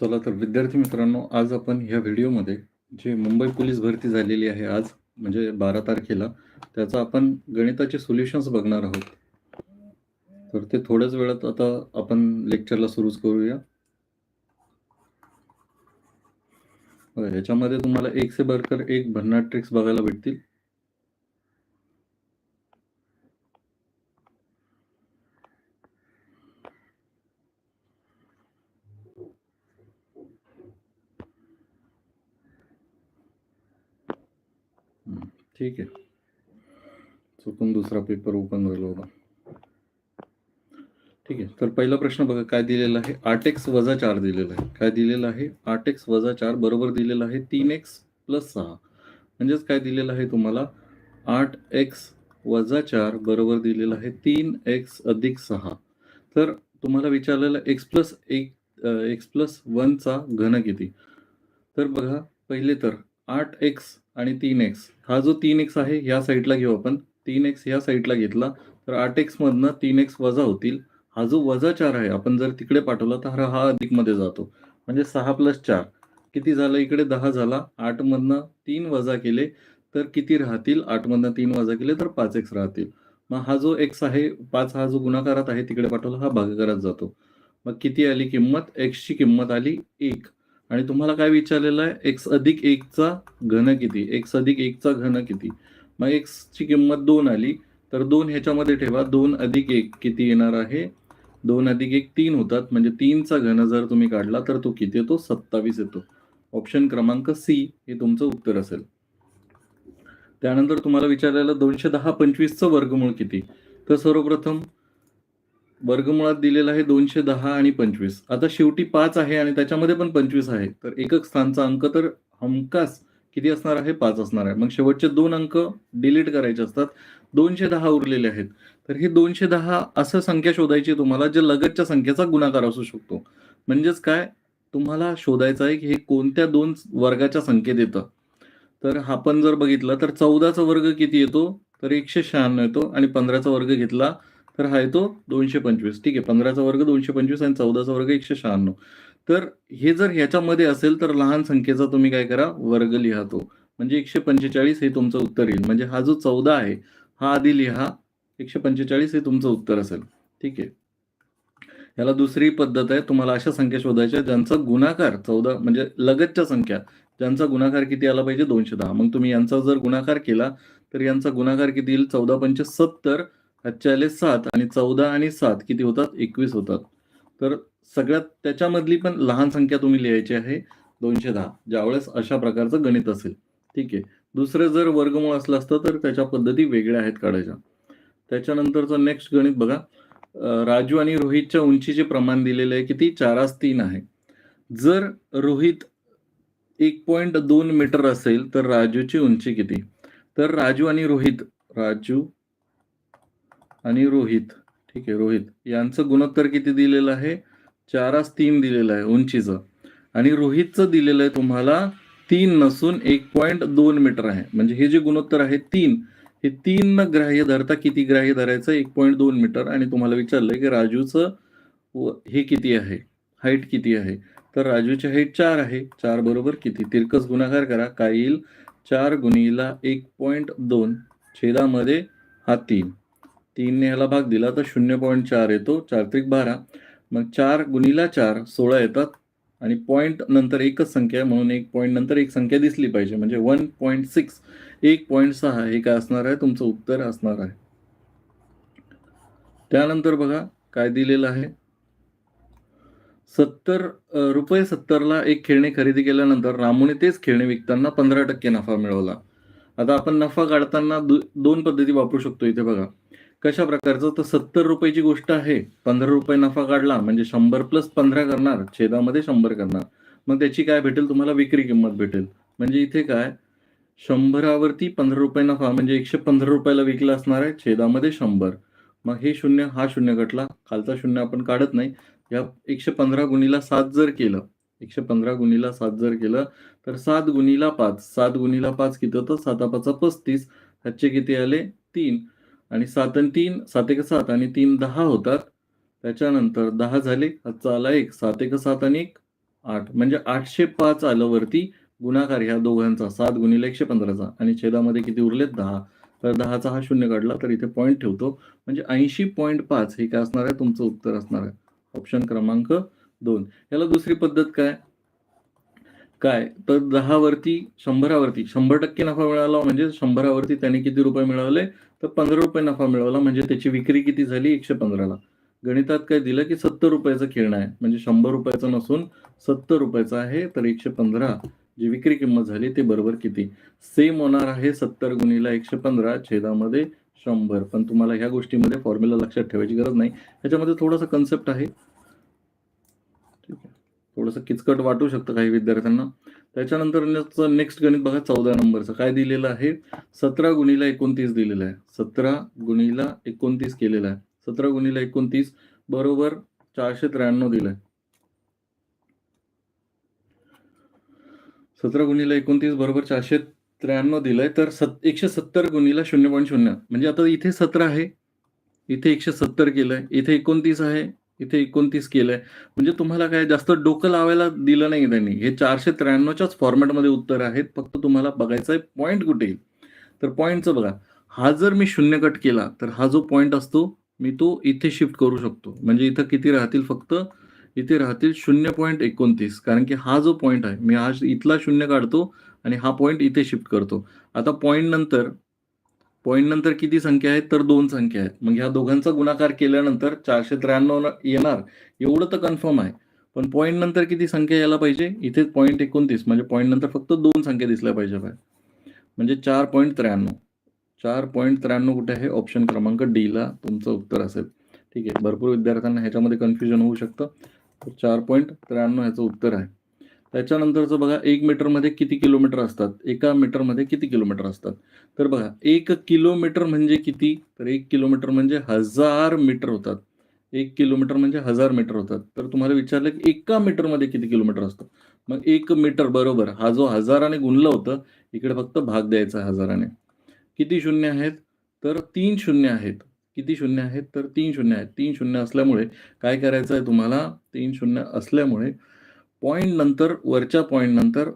चला तर विद्यार्थी मित्रांनो आज आपण ह्या व्हिडिओमध्ये जे मुंबई पोलीस भरती झालेली आहे आज म्हणजे बारा तारखेला त्याचा आपण गणिताचे सोल्युशन्स बघणार आहोत. तर ते थोड्याच वेळात आता आपण लेक्चरला सुरूच करूया. ह्याच्यामध्ये तुम्हाला एक से बरकर एक भन्नाट ट्रिक्स बघायला भेटतील. ठीक आहे. चुकून दुसरा पेपर ओपन झाला होता. ठीक आहे. तर पहिला प्रश्न बघा काय दिलेला आहे? आठ एक्स वजा चार दिलेला आहे. काय दिलेलं आहे? आठ एक्स वजा चार बरोबर दिलेला आहे तीन एक्स प्लस सहा. म्हणजेच काय दिलेलं आहे तुम्हाला? आठ एक्स वजा चार बरोबर दिलेलं आहे तीन एक्स अधिक सहा. तर तुम्हाला विचारलेलं एक्स प्लस एक एक्स प्लस वनचा घन किती? तर बघा पहिले तर आठ एक्स आणि तीन एक्स हा जो तीन एक्स आहे ह्या साईडला घेऊ आपण. तीन एक्स ह्या साईडला घेतला तर आठ एक्समधनं तीन एक्स वजा होतील. हा जो वजा चार आहे आपण जर तिकडे पाठवला तर हा अधिकमध्ये जातो. म्हणजे सहा प्लस चार. किती झालं? इकडे दहा झाला. आठ मधनं तीन वजा केले तर किती राहतील? आठमधनं तीन वजा केले तर पाच एक्स राहतील. मग हा जो एक्स आहे पाच हा जो गुणाकारात आहे तिकडे पाठवला हा भागाकारात जातो. मग किती आली किंमत? एक्सची किंमत आली एक. आणि तुम्हाला काय विचारलेलं आहे? एक्स अधिक एकचा घन किती? एक्स अधिक एकचा घन किती? मग एक्सची किंमत दोन आली तर दोन ह्याच्यामध्ये ठेवा. दोन अधिक एक किती येणार आहे? दोन अधिक एक तीन होतात. म्हणजे तीनचा घन जर तुम्ही काढला तर तो किती येतो? सत्तावीस येतो. ऑप्शन क्रमांक सी हे तुमचं उत्तर असेल. त्यानंतर तुम्हाला विचारलेलं दोनशे दहा पंचवीसचं वर्गमूळ किती? तर सर्वप्रथम वर्गमुळात दिलेलं आहे दोनशे दहा आणि पंचवीस. आता शेवटी पाच आहे आणि त्याच्यामध्ये पण पंचवीस आहे. तर एकक स्थानचा अंक तर हमखास किती असणार आहे? पाच असणार आहे. मग शेवटचे दोन अंक डिलीट करायचे असतात. दोनशे दहा उरलेले आहेत. तर हे दोनशे दहा असं संख्या शोधायची तुम्हाला जे लगतच्या संख्येचा गुणाकार असू शकतो. म्हणजेच काय? तुम्हाला शोधायचं आहे की हे कोणत्या दोन वर्गाच्या संख्येत येतं. तर आपण जर बघितलं तर चौदाचा वर्ग किती येतो? तर एकशे शहाण्णव येतो आणि पंधराचा वर्ग घेतला तर हा येतो दोनशे पंचवीस. ठीक आहे पंधराचा वर्ग दोनशे पंचवीस आणि चौदाचा वर्ग एकशे शहाण्णव. तर हे जर ह्याच्यामध्ये असेल तर लहान संख्येचा तुम्ही काय करा वर्ग लिहा तो म्हणजे एकशे पंचेचाळीस हे तुमचं उत्तर येईल. म्हणजे हा जो चौदा आहे हा आधी लिहा. एकशे पंचेचाळीस हे तुमचं उत्तर असेल. ठीक आहे. याला दुसरी पद्धत आहे. तुम्हाला अशा संख्या शोधायच्या ज्यांचा गुणाकार चौदा म्हणजे लगतच्या संख्या ज्यांचा गुणाकार किती आला पाहिजे? दोनशे दहा. मग तुम्ही यांचा जर गुणाकार केला तर यांचा गुणाकार किती येईल? चौदा पंचे सत्तर. आजचे आले सात आणि चौदा आणि सात किती होतात? एकवीस होतात. तर सगळ्यात त्याच्यामधली पण लहान संख्या तुम्ही लिहायची आहे दोनशे दहा. ज्यावेळेस अशा प्रकारचं गणित असेल. ठीक आहे. दुसरं जर वर्गमूळ असलं असतं तर त्याच्या पद्धती वेगळ्या आहेत काढायच्या. त्याच्यानंतरचं नेक्स्ट गणित बघा. राजू आणि रोहितच्या उंचीचे प्रमाण दिलेले आहे किती? चारास तीन आहे. जर रोहित एक पॉईंट दोन मीटर असेल तर राजूची उंची किती? तर राजू आणि रोहित राजू आणि रोहित. ठीक आहे रोहित. यांचं गुणोत्तर किती दिलेलं आहे? चारास तीन दिलेलं आहे उंचीचं. आणि रोहितचं दिलेलं आहे तुम्हाला तीन नसून एक पॉईंट दोन मीटर आहे. म्हणजे हे जे गुणोत्तर आहे तीन हे तीन ग्राह्य धरता किती ग्राह्य धरायचं? एक पॉईंट दोन मीटर. आणि तुम्हाला विचारलंय की राजूचं हे किती आहे? हाईट किती आहे? तर राजूची हाईट चार आहे. चार बरोबर किती? तिरकस गुणाकार करा. काय येईल? चार गुणीला एक पॉईंट दोन. छेदामध्ये हा तीन. तीनने ह्याला भाग दिला तर शून्य पॉईंट चार येतो चार त्रिक बारा. मग चार गुणीला चार सोळा येतात. आणि पॉईंट नंतर एकच संख्या म्हणून एक पॉईंट नंतर एक संख्या दिसली पाहिजे. म्हणजे वन पॉईंट सिक्स एक पॉईंट सहा हे काय असणार आहे? तुमचं उत्तर असणार आहे. त्यानंतर बघा काय दिलेलं आहे. सत्तर रुपये सत्तरला एक खेळणे खरेदी केल्यानंतर रामूने तेच खेळणे विकताना पंधरा टक्के नफा मिळवला. आता आपण नफा काढताना दो- दोन पद्धती वापरू शकतो इथे बघा. कशा प्रकारचं तर सत्तर रुपयाची गोष्ट आहे. पंधरा रुपये नफा काढला म्हणजे शंभर प्लस पंधरा करणार छेदामध्ये शंभर करणार. मग त्याची काय भेटेल? तुम्हाला विक्री किंमत भेटेल. म्हणजे इथे काय? शंभरावरती पंधरा रुपये नफा म्हणजे एकशे पंधरा रुपयाला विकला असणार आहे छेदामध्ये शंभर. मग हे शून्य हा शून्य कटला. खालचा शून्य आपण काढत नाही. या एकशे पंधरा गुणीला सात जर केलं एकशे पंधरा गुणीला सात जर केलं तर सात गुणीला पाच. सात गुणीला पाच किती होतं? साता पाचा पस्तीस. ह्याचे किती आले? तीन. आणि सात आणि तीन सात एक सात आणि तीन दहा होतात. त्याच्यानंतर दहा झाले आजचा आला एक सात एक सात आणि एक आठ. म्हणजे आठशे पाच आलं वरती गुणाकार ह्या दोघांचा सात गुणिले एकशे पंधराचा आणि छेदामध्ये किती उरलेत? दहा. तर दहाचा हा शून्य काढला तर इथे पॉईंट ठेवतो. म्हणजे ऐंशी पॉईंट पाच हे काय असणार आहे? तुमचं उत्तर असणार आहे. ऑप्शन क्रमांक दोन. याला दुसरी पद्धत काय? काय? तर दहावरती शंभरावरती शंभर टक्के नफा मिळाला म्हणजे शंभरावरती त्याने किती रुपये मिळवले? तर पंधरा रुपये नफा मिळवला. म्हणजे त्याची विक्री किती झाली? एकशे पंधराला. गणितात काय दिलं की सत्तर रुपयाचं खेळणं आहे. म्हणजे शंभर रुपयाचं नसून सत्तर रुपयाचं आहे तर एकशे पंधरा जी विक्री किंमत झाली ते बरोबर किती? सेम होणार आहे सत्तर गुणीला एकशे पंधरा छेदामध्ये शंभर. पण तुम्हाला ह्या गोष्टीमध्ये फॉर्म्युला लक्षात ठेवायची गरज नाही. ह्याच्यामध्ये थोडासा कन्सेप्ट आहे. ठीक आहे. थोडंसं किचकट वाटू शकतं काही विद्यार्थ्यांना. त्याच्यानंतर नेक्स्ट गणित बघा चौदा नंबरचं. काय दिलेलं आहे? सतरा गुणीला एकोणतीस दिलेलं आहे. सतरा गुणीला एकोणतीस केलेलं आहे. सतरा गुणीला एकोणतीस बरोबर चारशे त्र्याण्णव दिलंय सतरा गुणीला एकोणतीस बरोबर चारशे त्र्याण्णव दिलंय तर सत एकशे सत्तर गुणीला शून्य पॉईंट शून्य. म्हणजे आता इथे सतरा आहे. इथे एकशे सत्तर केलंय इथे एकोणतीस आहे. इथे एकोणतीस केलंय. म्हणजे तुम्हाला काय जास्त डोकं लावायला दिलं नाही त्यांनी. हे चारशे त्र्याण्णवच्याच फॉर्मॅटमध्ये उत्तर आहेत. फक्त तुम्हाला बघायचं आहे पॉईंट कुठे येईल. तर पॉईंटचं बघा. हा जर मी शून्य कट केला तर हा जो पॉईंट असतो मी तो इथे शिफ्ट करू शकतो. म्हणजे इथं किती राहतील फक्त? इथे राहतील शून्य पॉईंट एकोणतीस. कारण की हा जो पॉईंट आहे मी हा इथला शून्य काढतो आणि हा पॉईंट इथे शिफ्ट करतो. आता पॉईंट नंतर पॉईंट नंतर किती संख्या आहेत? तर दोन संख्या आहेत. मग ह्या दोघांचा गुणाकार केल्यानंतर चारशे त्र्याण्णव येणार. एवढं तर कन्फर्म आहे. पण पॉईंट नंतर किती संख्या यायला पाहिजे? इथे पॉईंट एकोणतीस. म्हणजे पॉईंट नंतर फक्त दोन संख्या दिसल्या पाहिजे बाय म्हणजे चार पॉईंट त्र्याण्णव. चार पॉईंट त्र्याण्णव कुठे आहे? ऑप्शन क्रमांक डीला तुमचं उत्तर असेल. ठीक आहे. भरपूर विद्यार्थ्यांना ह्याच्यामध्ये कन्फ्युजन होऊ शकतं. तर चार पॉईंट त्र्याण्णव ह्याचं उत्तर आहे. त्याच्यानंतरचं बघा एक मीटरमध्ये किती किलोमीटर असतात? एका मीटरमध्ये किती किलोमीटर असतात? तर बघा एक किलोमीटर म्हणजे किती? तर एक किलोमीटर म्हणजे हजार मीटर होतात. एक किलोमीटर म्हणजे हजार मीटर होतात. तर तुम्हाला विचारलं की एका मीटरमध्ये किती किलोमीटर असतं? मग एक मीटर बरोबर हा जो हजाराने गुणलं होतं इकडे फक्त भाग द्यायचा हजाराने. किती शून्य आहेत? तर तीन शून्य आहेत. किती शून्य आहेत? तर तीन शून्य आहेत. तीन शून्य असल्यामुळे काय करायचं आहे तुम्हाला? तीन शून्य असल्यामुळे पॉईंट नंतर वरच्या पॉईंट नंतर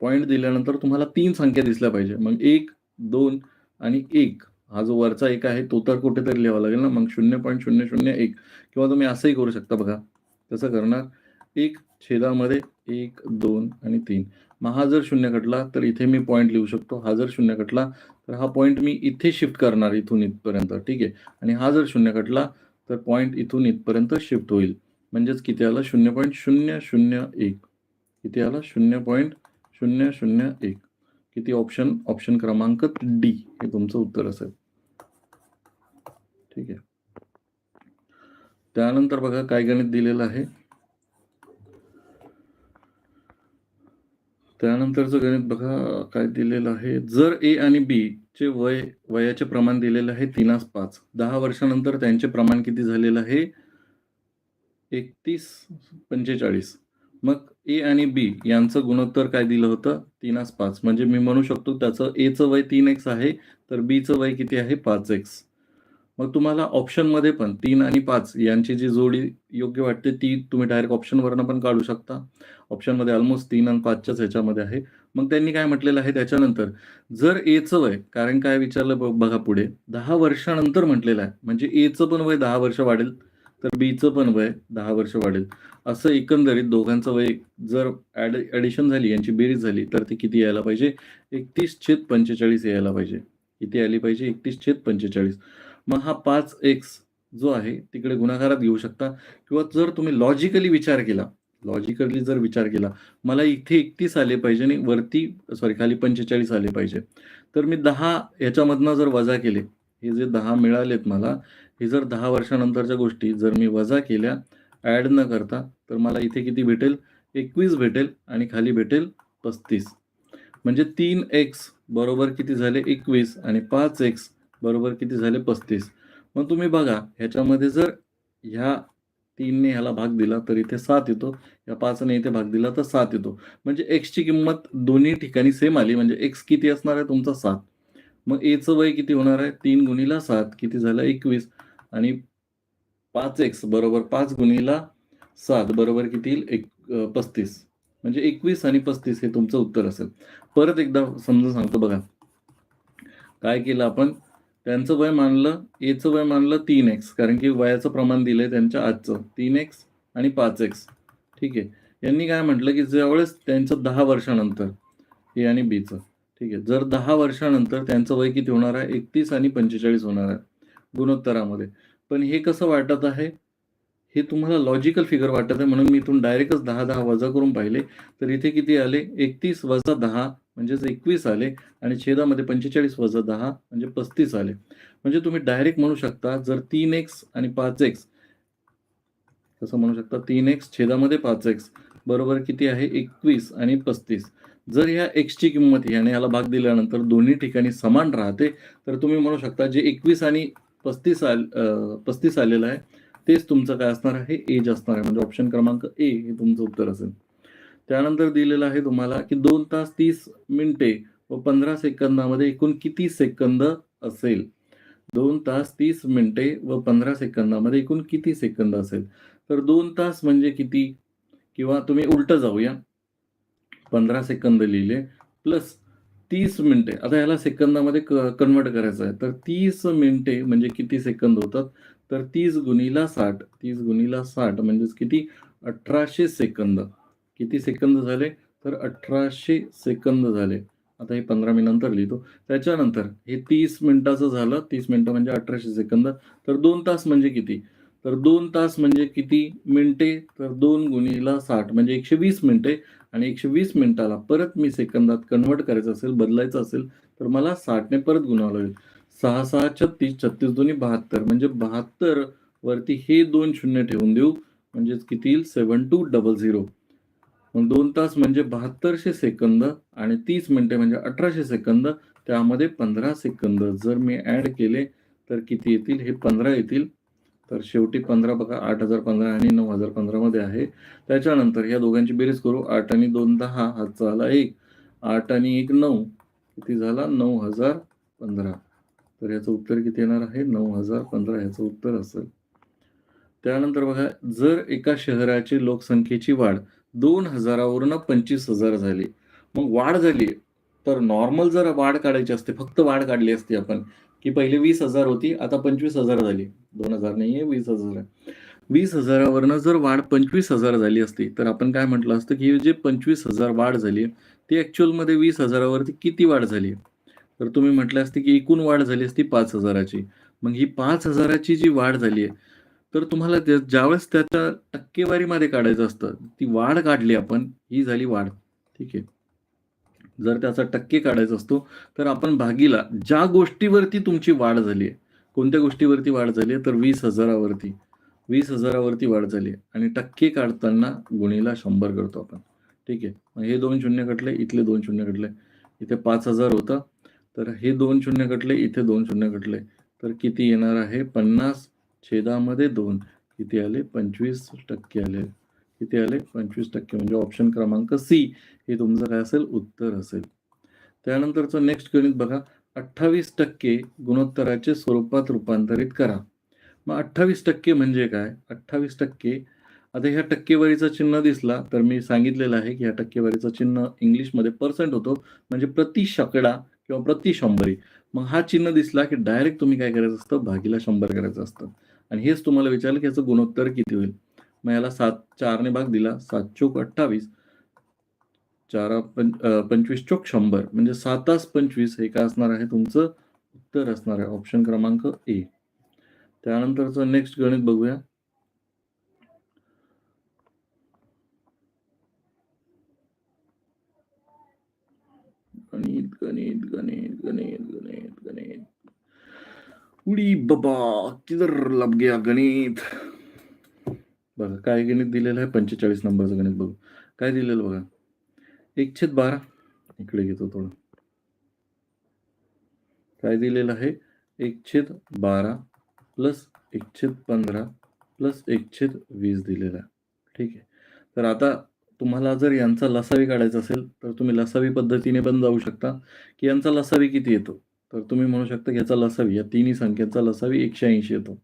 पॉईंट दिल्यानंतर तुम्हाला तीन संख्या दिसल्या पाहिजे. मग एक दोन आणि एक. हा जो वरचा एक आहे तो तर कुठेतरी लिहावा लागेल ना. मग शून्य पॉईंट शून्य शून्य एक. किंवा तुम्ही असंही करू शकता बघा. कसं करणार. एक छेदामध्ये एक दोन आणि तीन. मग हा जर शून्य कटला तर इथे मी पॉईंट लिहू शकतो. हा जर शून्य कटला तर हा पॉईंट मी इथे शिफ्ट करणार इथून इथपर्यंत. ठीक आहे? आणि हा जर शून्य कटला तर पॉईंट इथून इथपर्यंत शिफ्ट होईल. म्हणजेच किती आला? शून्य पॉईंट शून्य शून्य एक. किती आला? शून्य पॉईंट शून्य शून्य एक. किती ऑप्शन ऑप्शन क्रमांक डी हे तुमचं उत्तर असेल. ठीक आहे. त्यानंतर बघा काय गणित दिलेलं आहे. त्यानंतरचं गणित बघा काय दिलेलं आहे. जर ए आणि बी चे वय वयाचे प्रमाण दिलेलं आहे तीनास पाच. दहा वर्षानंतर त्यांचे प्रमाण किती झालेलं आहे? एकतीस पंचेचाळीस. मग ए आणि बी यांचं गुणोत्तर काय दिलं होतं? तीनास पाच. म्हणजे मी म्हणू शकतो त्याचं एचं वय तीन एक्स आहे तर बीचं वय किती आहे? पाच एक्स मग तुम्हाला ऑप्शनमध्ये पण तीन आणि पाच यांची जी जोडी योग्य वाटते ती तुम्ही डायरेक्ट ऑप्शनवरनं पण काढू शकता. ऑप्शनमध्ये ऑलमोस्ट तीन आणि पाचच्याच ह्याच्यामध्ये आहे. मग त्यांनी काय म्हटलेलं आहे? त्याच्यानंतर जर एचं वय कारण काय विचारलं बघा पुढे दहा वर्षानंतर म्हटलेलं आहे. म्हणजे एचं पण वय दहा वर्ष वाढेल. तर बीचं पण वय दहा वर्ष वाढेल. असं एकंदरीत दोघांचं वय जर ॲड ॲडिशन झाली यांची बेरीज झाली तर ती किती यायला पाहिजे? एकतीस छेद पंचेचाळीस यायला पाहिजे. किती आली पाहिजे एकतीस छेद पंचेचाळीस. मग हा पाच एक्स जो आहे तिकडे गुणाकारात घेऊ शकता. किंवा जर तुम्ही लॉजिकली विचार केला लॉजिकली जर विचार केला मला इथे एकतीस आले पाहिजे आणि वरती सॉरी खाली पंचेचाळीस आले पाहिजे. तर मी दहा ह्याच्यामधनं जर वजा केले हे जे दहा मिळालेत मला हे जर दहा वर्षानंतरच्या गोष्टी जर मी वजा केल्या ॲड न करता तर मला इथे किती भेटेल? एकवीस भेटेल आणि खाली भेटेल पस्तीस. म्हणजे तीन एक्स बरोबर किती झाले? एकवीस आणि पाच एक्स बरोबर किती झाले? पस्तीस. मग तुम्ही बघा ह्याच्यामध्ये जर ह्या तीनने ह्याला भाग दिला तर इथे सात येतो. या पाचने इथे भाग दिला तर सात येतो. म्हणजे एक्सची किंमत दोन्ही ठिकाणी सेम आली. म्हणजे एक्स किती असणार आहे? तुमचा सात. मग एचं वय किती होणार आहे? तीन गुणीला सात. किती झालं? एकवीस. आणि पाच एक्स बरोबर पाच गुणीला सात बरोबर किती येईल? एक पस्तीस. म्हणजे एकवीस आणि पस्तीस हे तुमचं उत्तर असेल. परत एकदा समजून सांगतो बघा. काय केलं आपण? त्यांचं वय मानलं एचं वय मानलं तीन एक्स कारण की वयाचं प्रमाण दिलंय त्यांच्या आजचं. तीन एक्स आणि पाच एक्स ठीक आहे? यांनी काय म्हटलं की ज्यावेळेस त्यांचं दहा वर्षानंतर ए आणि बीचं ठीक आहे? जर दहा वर्षानंतर त्यांचं वय किती होणार आहे? एकतीस आणि पंचेचाळीस होणार आहे. गुणोत्तरामध्ये. पण हे कसं वाटत आहे? हे तुम्हाला लॉजिकल फिगर वाटत आहे म्हणून मी इथून डायरेक्टच दहा दहा वजा करून पाहिले. तर इथे किती आले? एकतीस वजा दहा म्हणजेच एकवीस आले. आणि छेदामध्ये पंचेचाळीस वजा दहा म्हणजे पस्तीस आले. म्हणजे तुम्ही डायरेक्ट म्हणू शकता जर तीन एक्स आणि पाच एक्स कसं म्हणू शकता तीन एक्स छेदामध्ये पाच एक्स बरोबर किती आहे? एकवीस आणि पस्तीस. जर ह्या एक्सची किंमत याने याला भाग दिल्यानंतर दोन्ही ठिकाणी समान राहते तर तुम्ही म्हणू शकता जे एकवीस आणि पस्तीस आल पस्तीस आलेलं आहे. तेच तुमचं काय असणार आहे? एज असणार आहे. म्हणजे ऑप्शन क्रमांक ए हे तुमचं उत्तर असेल. त्यानंतर दिलेलं आहे तुम्हाला की दोन तास तीस मिनिटे व पंधरा सेकंदामध्ये एकूण किती सेकंद असेल? दोन तास तीस मिनिटे व पंधरा सेकंदामध्ये एकूण किती सेकंद असेल? तर दोन तास म्हणजे किती? किंवा तुम्ही उलटं जाऊया. पंधरा सेकंद लिहिले प्लस तीस मिनिटे. आता याला सेकंदामध्ये कन्वर्ट करायचं आहे तर तीस मिनिटे म्हणजे किती सेकंद होतात? तर तीस गुणीला साठ. तीस गुणीला साठ म्हणजेच किती? अठराशे सेकंद. किती सेकंद झाले? तर अठराशे सेकंद झाले. आता हे पंधरा मी नंतर लिहितो. त्याच्यानंतर हे तीस मिनिटाचं झालं. तीस मिनिटं म्हणजे अठराशे सेकंद. तर दोन तास म्हणजे किती? तर दोन तास म्हणजे किती मिनिटे? तर दोन गुणीला साठ म्हणजे एकशे वीस मिनिटे. आणि एकशे वीस मिनिटाला परत मी सेकंदात कन्वर्ट करायचं असेल बदलायचं असेल तर मला साठने परत गुणावं लागेल. सहा सहा छत्तीस छत्तीस दोन्ही बहात्तर. म्हणजे बहात्तर वरती हे दोन शून्य ठेवून देऊ. म्हणजेच किती येईल? Seven two double zero. मग दोन तास म्हणजे बहात्तरशे सेकंद आणि तीस मिनिटे म्हणजे अठराशे सेकंद. त्यामध्ये पंधरा सेकंद. जर मी ॲड केले तर किती येतील? हे पंधरा येतील. तर शेवटी पंधरा बघा आठ हजार पंधरा आणि नऊ हजार पंधरामध्ये आहे. त्याच्यानंतर या दोघांची बेरीज करू. आठ आणि दोन दहा हातचा आला एक. आठ आणि एक नऊ. किती झाला? नऊ हजार पंधरा. तर याचं उत्तर किती येणार आहे? नऊ हजार पंधरा. याचं उत्तर असेल. त्यानंतर बघा जर एका शहराची लोकसंख्येची वाढ दोन हजारावरून पंचवीस हजार झाली मग वाढ झाली. तर नॉर्मल जर वाढ काढायची असते फक्त वाढ काढली असती आपण की पहिले वीस हजार होती आता पंचवीस हजार झाली. दोन हजार नाही आहे वीस हजार वीस हजारावरनं जर वाढ पंचवीस हजार झाली असती तर आपण काय म्हटलं असतं की जे पंचवीस हजार वाढ झाली ती ॲक्च्युअलमध्ये वीस हजारावरती किती वाढ झाली? तर तुम्ही म्हटलं असते की एकूण वाढ झाली असती पाच हजाराची. मग ही पाच हजाराची जी वाढ झाली आहे तर तुम्हाला त्या ज्यावेळेस त्याच्या टक्केवारीमध्ये काढायचं असतं ती वाढ काढली आपण ही झाली वाढ. ठीक आहे. जर त्याचा टक्के काढायचा असतो तर आपण भागीला ज्या गोष्टीवरती तुमची वाढ झाली आहे कोणत्या गोष्टीवरती वाढ झाली आहे तर वीस हजारावरती. वीस हजारावरती वाढ झाली आहे आणि टक्के काढताना गुणीला शंभर करतो आपण. ठीक आहे? हे दोन शून्य कटले इथले दोन शून्य कटले. इथे पाच हजार होतं. तर हे दोन शून्य कटले इथे दोन शून्य कटले. तर किती येणार आहे? पन्नास छेदामध्ये दोन. किती आले? पंचवीस टक्के आले. किती आले? पंचवीस टक्के. म्हणजे ऑप्शन क्रमांक सी हे तुमचं काय असेल? उत्तर असेल. त्यानंतरचं नेक्स्ट गणित बघा. अठ्ठावीस टक्के गुणोत्तराचे स्वरूपात रूपांतरित करा. मग अठ्ठावीस टक्के म्हणजे काय? अठ्ठावीस टक्के. आता ह्या टक्केवारीचं चिन्ह दिसला तर मी सांगितलेलं आहे की ह्या टक्केवारीचं चिन्ह इंग्लिशमध्ये पर्सेंट होतो. म्हणजे प्रति शकडा किंवा प्रति शंभरी. मग हा चिन्ह दिसला की डायरेक्ट तुम्ही काय करायचं असतं? भागीला शंभर करायचं असतं. आणि हेच तुम्हाला विचारलं की याचं गुणोत्तर किती होईल? मग याला सात चारने भाग दिला. सात चोक अठ्ठावीस. चारा पं पंचवीस चोक शंभर. म्हणजे सातास पंचवीस हे काय असणार आहे? तुमचं उत्तर असणार आहे. ऑप्शन क्रमांक ए त्यानंतरचं नेक्स्ट गणित बघूया. गणित गणित गणित गणित गणित गणित. उडी बाबा किधर लब गया गणित? बघा काय गणित दिलेलं आहे? पंचेचाळीस नंबरचं गणित बघू. काय दिलेलं बघा? एक छेद बारा. इकडे घेतो थोडं. काय दिलेलं आहे? एक छेद बारा प्लस एक छेद पंधरा प्लस एक छेद वीस दिलेला ठीक आहे. तर आता तुम्हाला जर यांचा लसावी काढायचा असेल तर तुम्ही लसावी पद्धतीने पण जाऊ शकता. की यांचा लसावी किती येतो? तर तुम्ही म्हणू शकता की याचा लसावी या तिन्ही संख्येचा लसावी एकशे ऐंशी येतो.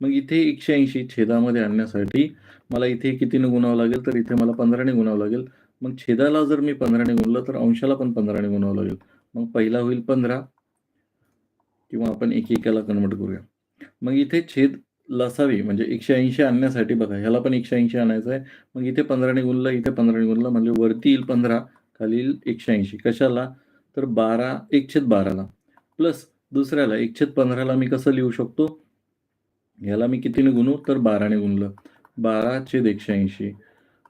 मग इथे एकशे ऐंशी छेदामध्ये आणण्यासाठी मला इथे कितीने गुणावं लागेल तर इथे मला पंधराने गुणावं लागेल. मग छेदाला जर मी पंधराने गुणलं तर अंशाला पण पंधराने गुणावं लागेल. मग पहिला होईल पंधरा. किंवा आपण एक एकाला कन्वर्ट करूया. मग इथे छेद लसावी म्हणजे एकशे ऐंशी आणण्यासाठी बघा ह्याला पण एकशे ऐंशी आणायचं आहे. मग इथे पंधराने गुणलं इथे पंधराने गुणलं म्हणजे वरती येईल पंधरा खाली येईल एकशे ऐंशी. कशाला? तर बारा एकछेद बाराला. प्लस दुसऱ्याला एकछेद पंधराला मी कसं लिहू शकतो? ह्याला मी कितीने गुणू? तर बाराने गुणलं. बारा छेद एकशे ऐंशी.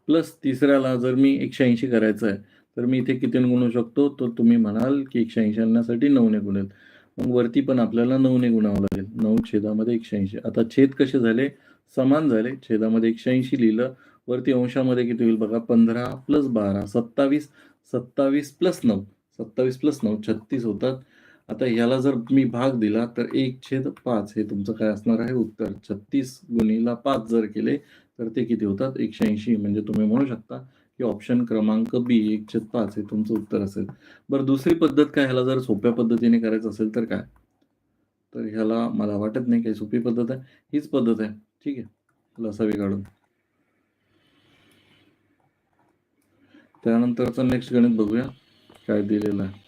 प्लस तिसऱ्याला जर मी एकशे ऐंशी करायचं आहे तर मी इथे कितीने गुणू शकतो? तर तुम्ही म्हणाल की एकशे ऐंशी आणण्यासाठी नऊने गुणेल. मग वरती पण आपल्याला नऊने गुणावं लागेल. नऊ छेदामध्ये एकशे ऐंशी. आता छेद कसे झाले? समान झाले. छेदामध्ये एकशे ऐंशी लिहिलं. वरती अंशामध्ये किती होईल बघा? पंधरा प्लस बारा सत्तावीस. सत्तावीस प्लस नऊ. सत्तावीस प्लस नऊ छत्तीस होतात. आता ह्याला जर मी भाग दिला तर एक छेद पाच हे तुमचं काय असणार आहे उत्तर? छत्तीस गुणीला पाच जर केले तर ते किती होतात? एकशे ऐंशी. म्हणजे तुम्ही म्हणू शकता की ऑप्शन क्रमांक बी एक छेद पाच हे तुमचं उत्तर असेल. बरं दुसरी पद्धत काय? ह्याला जर सोप्या पद्धतीने करायचं असेल तर काय? तर ह्याला मला वाटत नाही काही सोपी पद्धत आहे. हीच पद्धत आहे. ठीक आहे. लसावी काढून. त्यानंतरचं नेक्स्ट गणित बघूया. काय दिलेलं आहे.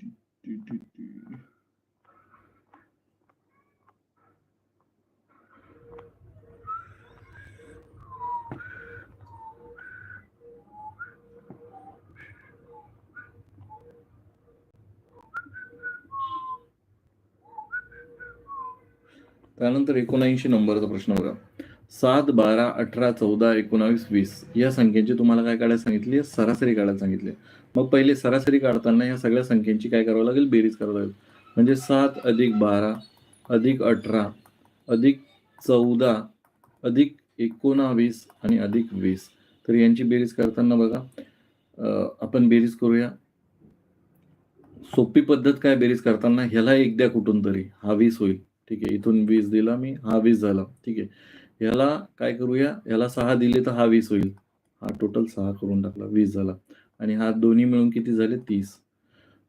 त्यानंतर एकोणऐंशी नंबरचा प्रश्न बघा. सात बारा अठरा चौदा एकोणावीस वीस या संख्येची तुम्हाला काय काढायला सांगितली आहे? सरासरी काढायला सांगितली मग पहिले सरासरी काढताना या सगळ्या संख्येची काय करावं लागेल? बेरीज करावं लागेल. म्हणजे सात अधिक बारा अधिक अठरा अधिक चौदा अधिक एकोणावीस आणि अधिक वीस. तर यांची बेरीज करताना बघा. आपण बेरीज करूया. सोपी पद्धत काय बेरीज करताना? ह्याला एक द्या कुठून तरी. हा वीस होईल. ठीक आहे इथून वीस दिला मी हा वीस झाला ठीक आहे. ह्याला काय करूया ह्याला सहा दिले तर हा वीस होईल. हा टोटल सहा करून टाकला वीस झाला. आणि हा दोन्ही मिळून किती झाले? तीस.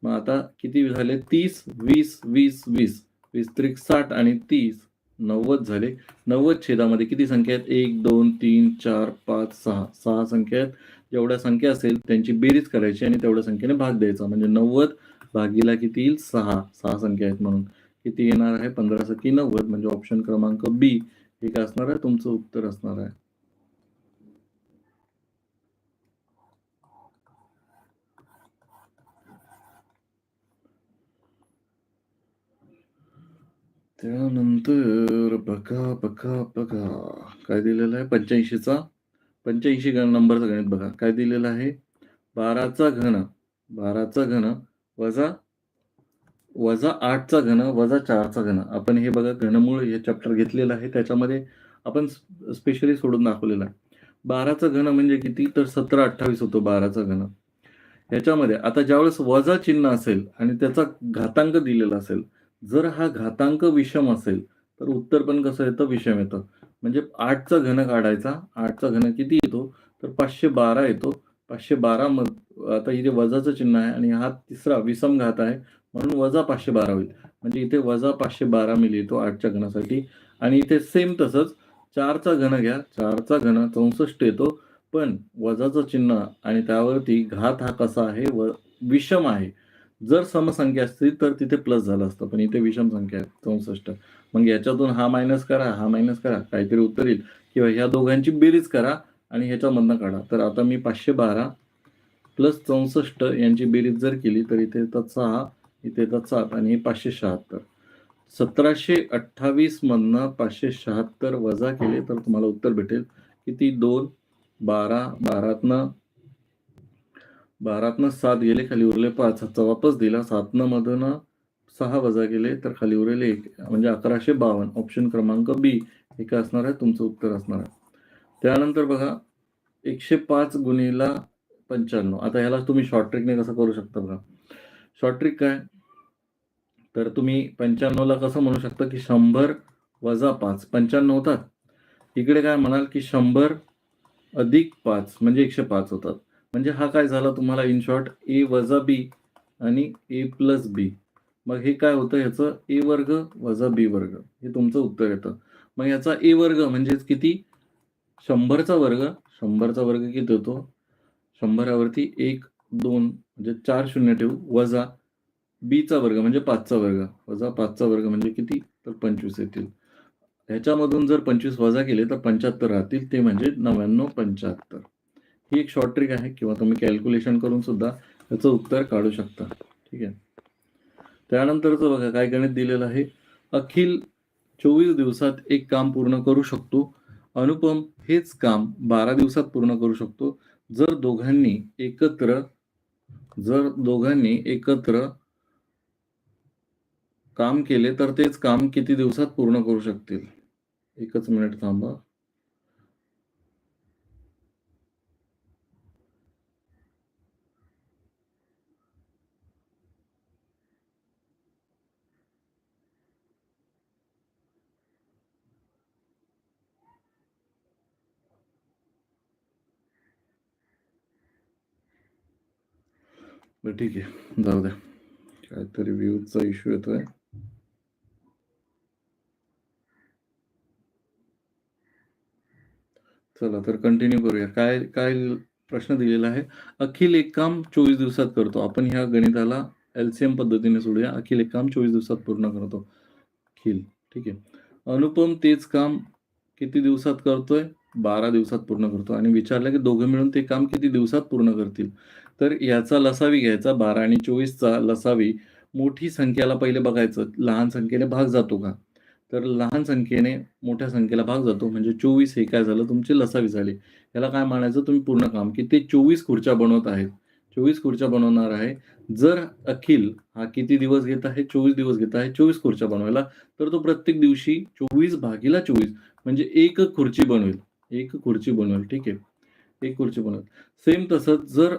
मग आता किती झाले? तीस वीस वीस वीस. वीस त्रिक साठ आणि तीस नव्वद झाले. नव्वद छेदामध्ये किती संख्या आहेत? एक दोन तीन चार पाच सहा. सहा संख्या आहेत. जेवढ्या संख्या असेल त्यांची बेरीज करायची आणि तेवढ्या संख्येने भाग द्यायचा. म्हणजे नव्वद भागीला किती येईल? सहा. सहा संख्या आहेत म्हणून. किती येणार आहे? पंधरा सकी नव्वद? म्हणजे ऑप्शन क्रमांक बी हे काय असणार आहे? तुमचं उत्तर असणार आहे. त्यानंतर बघा बघा बघा. काय दिलेलं आहे? पंच्याऐंशीचा. पंच्याऐंशी गण नंबरचा गणित बघा. काय दिलेलं आहे? बाराचा घन. बाराचा घन वजा वजा आठचा घन वजा चारचा घन. आपण हे बघा घनमूळ हे चॅप्टर घेतलेलं आहे. त्याच्यामध्ये आपण स्पेशली सोडून दाखवलेलं आहे. बाराचा घन म्हणजे किती? तर सतरा अठ्ठावीस होतो बाराचा घन. ह्याच्यामध्ये आता ज्यावेळेस वजा चिन्ह असेल आणि त्याचा घातांक दिलेला असेल जर हा घातांक विषम असेल तर उत्तर पण कसं येतं? विषम येतं. म्हणजे आठचा घन काढायचा. आठचा घन किती येतो? तर पाचशे बारा येतो. पाचशे बारा मध आता इथे वजाचं चिन्ह आहे आणि हा तिसरा विषम घात आहे. म्हणून वजा पाचशे बारा होईल. म्हणजे इथे वजा पाचशे बारा मिली येतो आठच्या घनासाठी. आणि इथे सेम तसंच चारचा घन घ्या. चारचा घन चौसष्ट येतो. पण वजाचं चिन्ह आणि त्यावरती घात हा कसा आहे? व विषम आहे. जर समसंख्या असतील तर तिथे प्लस झालं असतं. पण इथे विषम संख्या आहे चौसष्ट. मग याच्यातून हा मायनस करा हा मायनस करा. काहीतरी उत्तर येईल. किंवा ह्या दोघांची बेरीज करा आणि ह्याच्यामधनं काढा. तर आता मी पाचशे बारा प्लस चौसष्ट यांची बेरीज जर केली तर इथे येतात सहा इथे येतात सात आणि हे पाचशे शहात्तर. सतराशे अठ्ठावीस मधनं पाचशे शहात्तर वजा केले तर तुम्हाला उत्तर भेटेल. किती? दोन बारा बारातनं बारातनं सात गेले खाली उरले पाच. हातचा वापस दिला. सातनं मधून सहा वजा केले तर खाली उरले एक म्हणजे अकराशे बावन्न. ऑप्शन क्रमांक बी हे काय असणार आहे तुमचं उत्तर असणार आहे. त्यानंतर बघा एकशे पाच गुणीला पंच्याण्णव. आता ह्याला तुम्ही शॉर्ट ट्रिकने कसं करू शकता बघा. शॉर्ट ट्रिक काय तर तुम्ही पंच्याण्णवला कसं म्हणू शकता की शंभर वजा पाच पंच्याण्णव होतात. इकडे काय म्हणाल की शंभर अधिक पाच म्हणजे एकशे पाच होतात. म्हणजे हा काय झाला तुम्हाला इन शॉर्ट ए वजा बी आणि ए प्लस बी मग हे काय होतं? ह्याचं ए वर्ग वजा बी वर्ग. हे तुमचं उत्तर येतं. मग याचा ए वर्ग म्हणजेच किती? शंभरचा वर्ग. शंभरचा वर्ग किती होतो? शंभरावरती एक दोन म्हणजे चार शून्य ठेवू. वजा बीचा वर्ग म्हणजे पाचचा वर्ग. वजा पाचचा वर्ग म्हणजे किती? तर पंचवीस येतील ह्याच्यामधून जर पंचवीस वजा केले तर पंच्याहत्तर राहतील. ते म्हणजे नव्याण्णव पंच्याहत्तर. ही एक शॉर्ट ट्रिक आहे किंवा तुम्ही कॅल्क्युलेशन करून सुद्धा त्याचं उत्तर काढू शकता. ठीक आहे? त्यानंतरचं बघा काय गणित दिलेलं आहे? अखिल चोवीस दिवसात एक काम पूर्ण करू शकतो. अनुपम हेच काम बारा दिवसात पूर्ण करू शकतो. जर दोघांनी एकत्र जर दोघांनी एकत्र काम केले तर तेच काम किती दिवसात पूर्ण करू शकतील? एकच मिनिट थांबा. बरं ठीक आहे. जाऊ द्या. काहीतरी व्ह्यूजचा इश्यू येतोय. चला तर कंटिन्यू करूया. काय काय प्रश्न दिलेला आहे? अखिल एक काम चोवीस दिवसात करतो. आपण ह्या गणिताला एलसीएम पद्धतीने सोडूया. अखिल एक काम चोवीस दिवसात पूर्ण करतो. अखिल ठीक आहे. अनुपम तेच काम किती दिवसात करतोय? बारा दिवसात पूर्ण करतो. आणि विचारलं की दोघं मिळून ते काम किती दिवसात पूर्ण करतील? तर याचा लसावी घ्यायचा बारा आणि चोवीसचा लसावी. मोठी संख्याला पहिले बघायचं लहान संख्येने भाग जातो का? तर लहान संख्येने मोठ्या संख्येला भाग जातो म्हणजे चोवीस हे काय झालं? तुमची लसावी झाली. याला काय म्हणायचं? तुम्ही पूर्ण काम की ते चोवीस खुर्च्या बनवत आहेत. चोवीस खुर्च्या बनवणार आहे. जर अखिल हा किती दिवस घेत आहे? चोवीस दिवस घेत आहे चोवीस खुर्च्या बनवायला. तर तो प्रत्येक दिवशी चोवीस भागीला चोवीस म्हणजे एक खुर्ची बनवेल. एक खुर्ची बनवेल ठीक आहे. एक खुर्ची बनवेल. सेम तसंच जर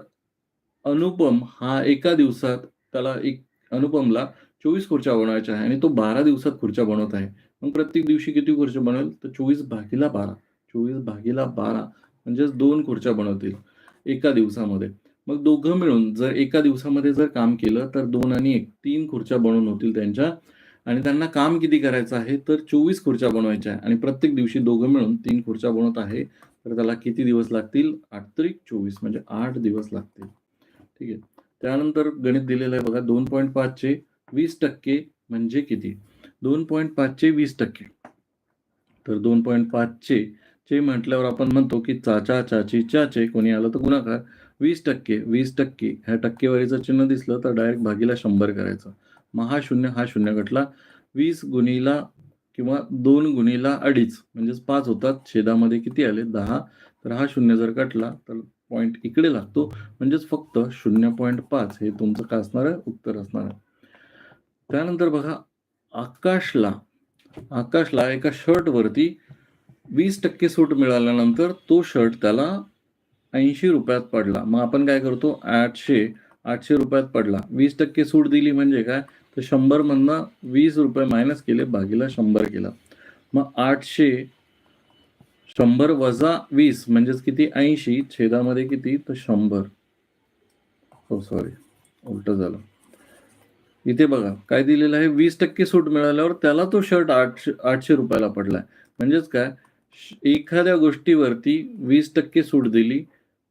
अनुपम हा एका दिवसात त्याला एक अनुपमला चोवीस खुर्च्या बनवायच्या आहे आणि तो बारा दिवसात खुर्च्या बनवत आहे. मग प्रत्येक दिवशी किती खुर्च्या बनवेल? तर चोवीस भागीला बारा. चोवीस भागीला बारा म्हणजेच दोन खुर्च्या बनवतील एका दिवसामध्ये. मग दोघं मिळून जर एका दिवसामध्ये जर काम केलं तर दोन आणि एक तीन खुर्च्या बनवून होतील त्यांच्या. आणि त्यांना काम किती करायचं आहे? तर चोवीस खुर्च्या बनवायच्या आहे. आणि प्रत्येक दिवशी दोघं मिळून तीन खुर्च्या बनवत आहे. तर त्याला किती दिवस लागतील? आठ तरी चोवीस म्हणजे आठ दिवस लागतील. ठीक आहे. त्यानंतर गणित दिलेलं आहे बघा दोन पॉईंट पाचचे वीस टक्के म्हणजे किती? दोन पॉईंट पाचचे वीस टक्के. तर दोन पॉईंट पाचचे चे म्हटल्यावर आपण म्हणतो की चाचा चाची चाचे कोणी आलं तर गुणाकार. वीस टक्के वीस टक्के ह्या टक्केवारीचं चिन्ह दिसलं तर डायरेक्ट भागीला शंभर करायचं. मग हा शून्य हा शून्य घटला वीस गुणीला किंवा दोन गुणीला अडीच म्हणजेच पाच होतात. छेदामध्ये किती आले? दहा. तर हा शून्य जर कटला तर पॉईंट इकडे लागतो. म्हणजेच फक्त शून्य पॉईंट पाच हे तुमचं काय असणार आहे? उत्तर असणार आहे. त्यानंतर बघा आकाशला आकाशला एका शर्टवरती वीस टक्के सूट मिळाल्यानंतर तो शर्ट त्याला ऐंशी रुपयात पडला. मग आपण काय करतो? आठशे आठशे रुपयात पडला. वीस टक्के सूट दिली म्हणजे काय? तर शंभर मधनं वीस रुपये मायनस केले भागीला शंभर केला. मग आठशे शंभर वजा वीस म्हणजेच किती? ऐंशी. छेदामध्ये किती? तर शंभर. हो सॉरी उलट झालं. इथे बघा काय दिलेलं आहे? वीस टक्के सूट मिळाल्यावर त्याला तो शर्ट आठशे आठशे रुपयाला पडलाय. म्हणजेच काय? एखाद्या गोष्टीवरती वीस टक्के सूट दिली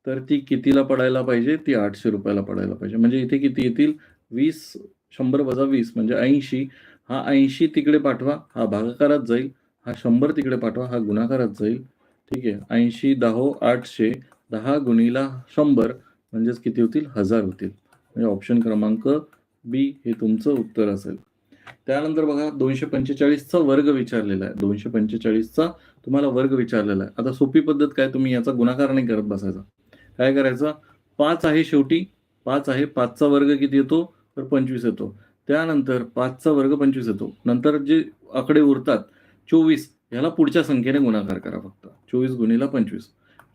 तर ती कितीला पडायला पाहिजे? ती आठशे रुपयाला पडायला पाहिजे. म्हणजे इथे किती येतील? वीस शंभर वजा वीस म्हणजे ऐंशी. हा ऐंशी तिकडे पाठवा. हा भागाकारात जाईल. हा शंभर तिकडे पाठवा हा गुणाकारात जाईल. ठीक आहे ऐंशी दहा आठशे दहा गुणीला शंभर म्हणजेच किती होतील? हजार होतील. म्हणजे ऑप्शन क्रमांक बी हे तुमचं उत्तर असेल. त्यानंतर बघा दोनशे पंचेचाळीसचा वर्ग विचारलेला आहे. दोनशे पंचेचाळीसचा तुम्हाला वर्ग विचारलेला आहे. आता सोपी पद्धत काय? तुम्ही याचा गुणाकार नाही करत बसायचा. काय करायचं? पाच आहे शेवटी पाच आहे पाचचा वर्ग किती येतो? तर पंचवीस येतो. त्यानंतर पाचचा वर्ग पंचवीस येतो. नंतर जे आकडे उरतात चोवीस. ह्याला पुढच्या संख्येने गुणाकार करा फक्त. चोवीस गुणीला पंचवीस.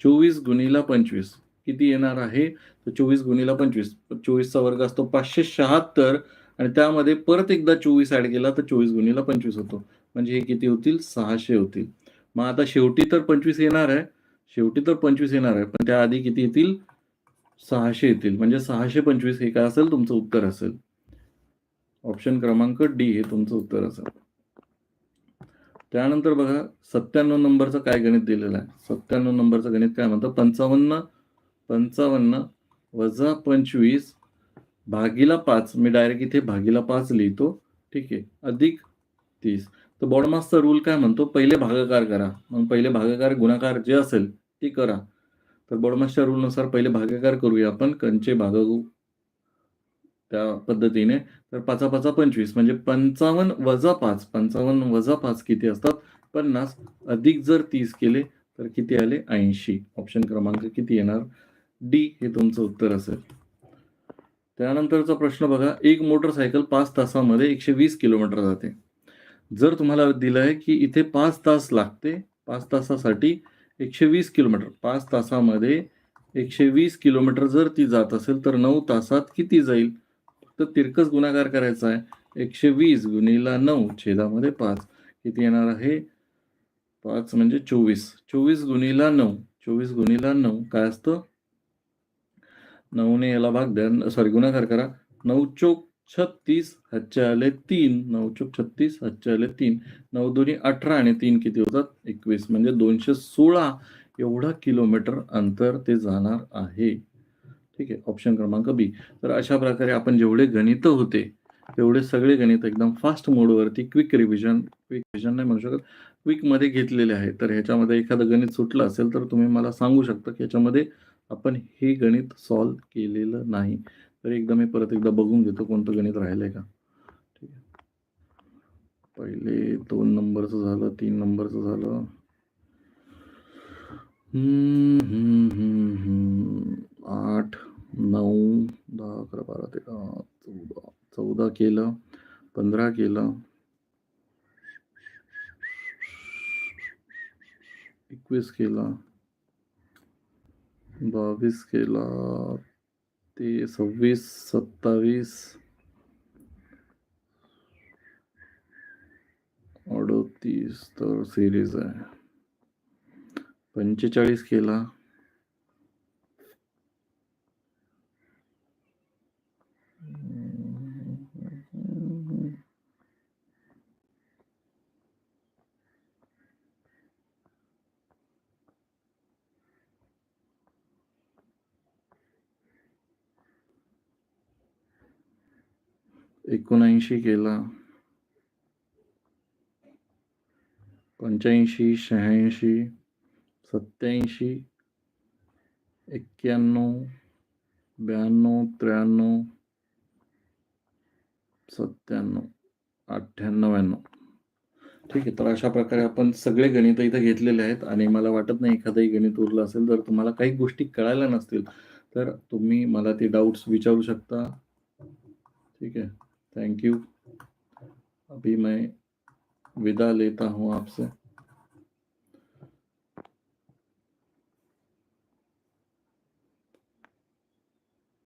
चोवीस गुणीला पंचवीस. किती येणार आहे? तर चोवीस गुणीला पंचवीस. चोवीसचा वर्ग असतो पाचशे शहात्तर. आणि त्यामध्ये परत एकदा चोवीस ॲड केला तर चोवीस गुणिला पंचवीस होतो. म्हणजे हे किती होतील? सहाशे होतील. मग आता शेवटी तर पंचवीस येणार आहे. शेवटी तर पंचवीस येणार आहे. पण त्याआधी किती येतील? सहाशे येतील. म्हणजे सहाशे पंचवीस हे काय असेल? तुमचं उत्तर असेल. ऑप्शन क्रमांक डी हे तुमचं उत्तर असेल. त्यानंतर बघा सत्त्याण्णव नंबरचं काय गणित दिलेलं आहे? सत्त्याण्णव नंबरचं गणित काय म्हणतं? पंचावन्न पंचावन्न वजा पंचवीस भागीला पाच. मी डायरेक्ट इथे भागीला पाच लिहितो. ठीक आहे? अधिक तीस. तर बॉडमासचा रूल काय म्हणतो? पहिले भागाकार करा. मग पहिले भागाकार गुणाकार जे असेल ते करा. तर बॉडमासच्या रूलनुसार पहिले भागाकार करूया आपण. कंचे भागागू त्या पद्धतीने तर पाचा पाचा पंचवीस म्हणजे पंचावन्न वजा पाच पंचावन्न वजा पाच किती असतात? पन्नास अधिक जर तीस केले तर किती आले? ऐंशी. ऑप्शन क्रमांक किती येणार? डी हे तुमचं उत्तर असेल. त्यानंतरचा प्रश्न बघा. एक मोटरसायकल पाच तासामध्ये एकशे वीस किलोमीटर जाते. जर तुम्हाला दिलं आहे की इथे पाच तास लागते पाच तासासाठी एकशे वीस किलोमीटर. पाच तासामध्ये एकशे वीस किलोमीटर जर ती जात असेल तर नऊ तासात किती जाईल? फक्त तिरकस गुणाकार करायचा आहे. एकशे वीस गुणिला नऊ छेदामध्ये पाच. किती येणार आहे? पाच म्हणजे चोवीस. चोवीस गुणिला नऊ. चोवीस गुणिला नऊ काय असतं? नऊने याला भाग द्या. सॉरी गुणाकार करा. नऊ चोक छत्तीस हातचे आले तीन. नऊ चोक छत्तीस हातचे आले तीन. नऊ दोन्ही अठरा आणि तीन किती होतात? एकवीस. म्हणजे दोनशे सोळा एवढा किलोमीटर अंतर ते जाणार आहे. ठीक आहे ऑप्शन क्रमांक बी तर अशा प्रकारे आपण जेवढे गणित होते तेवढे सगळे गणित एकदम फास्ट मोडवरती क्विक रिव्हिजन क्विक रिव्हिजन नाही म्हणू शकत. क्विकमध्ये घेतलेले आहे तर ह्याच्यामध्ये एखादं गणित सुटलं असेल तर तुम्ही मला सांगू शकता की ह्याच्यामध्ये आपण हे गणित सॉल्व केलेलं नाही. तर एकदा मी परत एकदा बघून घेतो कोणतं गणित राहिलंय का. ठीक आहे. पहिले दोन नंबरचं झालं तीन नंबरचं झालं. आठ. नऊ, दहा, अकरा, बारा, तेरा, चौदा. चौदा केलं, पंधरा केलं. एकवीस केला. बावीस केला. ते सव्वीस, सत्तावीस. अडतीस. तर सिरीज आहे. पंचेचाळीस केला. एकोणऐंशी केला. पंच्याऐंशी शहाऐंशी सत्याऐंशी एक्क्याण्णव ब्याण्णव त्र्याण्णव सत्त्याण्णव अठ्ठ्याण्णव्याण्णव. ठीक आहे तर अशा प्रकारे आपण सगळे गणित इथं घेतलेले आहेत आणि मला वाटत नाही एखादंही गणित उरलं असेल जर तुम्हाला काही गोष्टी कळायला नसतील तर तुम्ही मला ते डाऊट्स विचारू शकता. ठीक है थैंक यू अभी मैं विदा लेता हूँ आपसे.